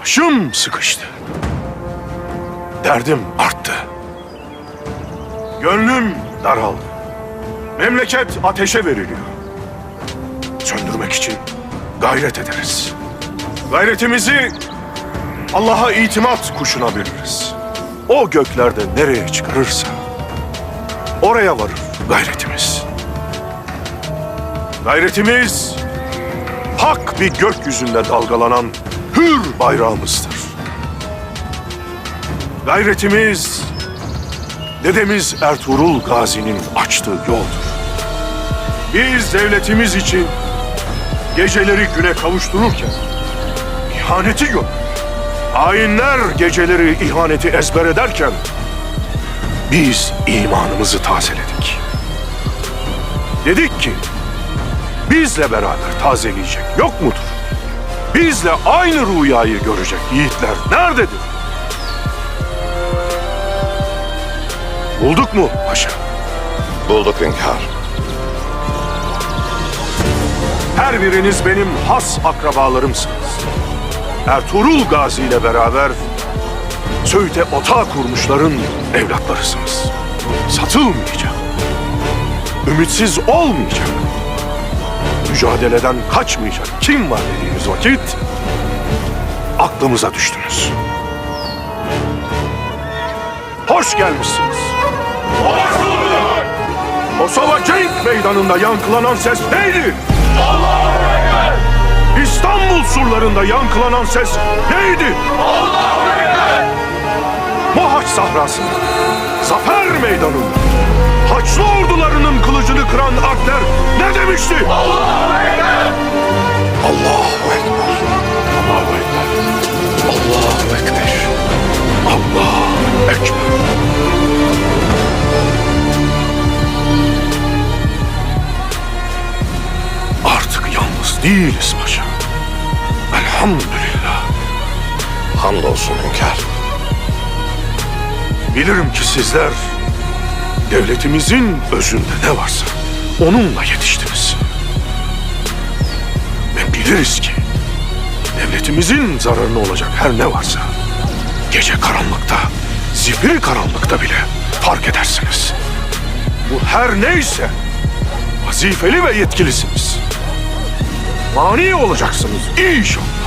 Başım sıkıştı. Derdim arttı. Gönlüm daraldı. Memleket ateşe veriliyor. Söndürmek için gayret ederiz. Gayretimizi Allah'a itimat kuşuna veririz. O göklerde nereye çıkarırsa oraya varır gayretimiz. Gayretimiz hak bir gökyüzünde dalgalanan hür bayrağımızdır. Gayretimiz dedemiz Ertuğrul Gazi'nin açtığı yoldur. Biz devletimiz için geceleri güne kavuştururken ihaneti gör. Hainler geceleri ihaneti ezber ederken biz imanımızı tazeledik. Dedik ki bizle beraber tazeleyecek yok mudur? Bizle aynı rüyayı görecek yiğitler nerededir? Bulduk mu paşa? Bulduk hünkâr. Her biriniz benim has akrabalarımsınız. Ertuğrul Gazi ile beraber Söğüt'e otağı kurmuşların evlatlarısınız. Satılmayacak. Ümitsiz olmayacak. Mücadeleden kaçmayacak kim var dediğimiz vakit aklımıza düştünüz. Hoş gelmişsiniz. Hoş bulduk. Kosova Cenk Meydanı'nda yankılanan ses neydi? İstanbul surlarında yankılanan ses neydi? Mohaç sahrasında, zafer meydanında, Haçlı ordularının kılıcını kıran Akler ne demişti? Allahu değiliz paşa. Elhamdülillah. Hamdolsun hünkâr. Bilirim ki sizler devletimizin özünde ne varsa onunla yetiştiniz. Ve biliriz ki devletimizin zararına olacak her ne varsa gece karanlıkta, zifiri karanlıkta bile fark edersiniz. Bu her neyse vazifeli ve yetkilisiniz. Mani olacaksınız inşallah.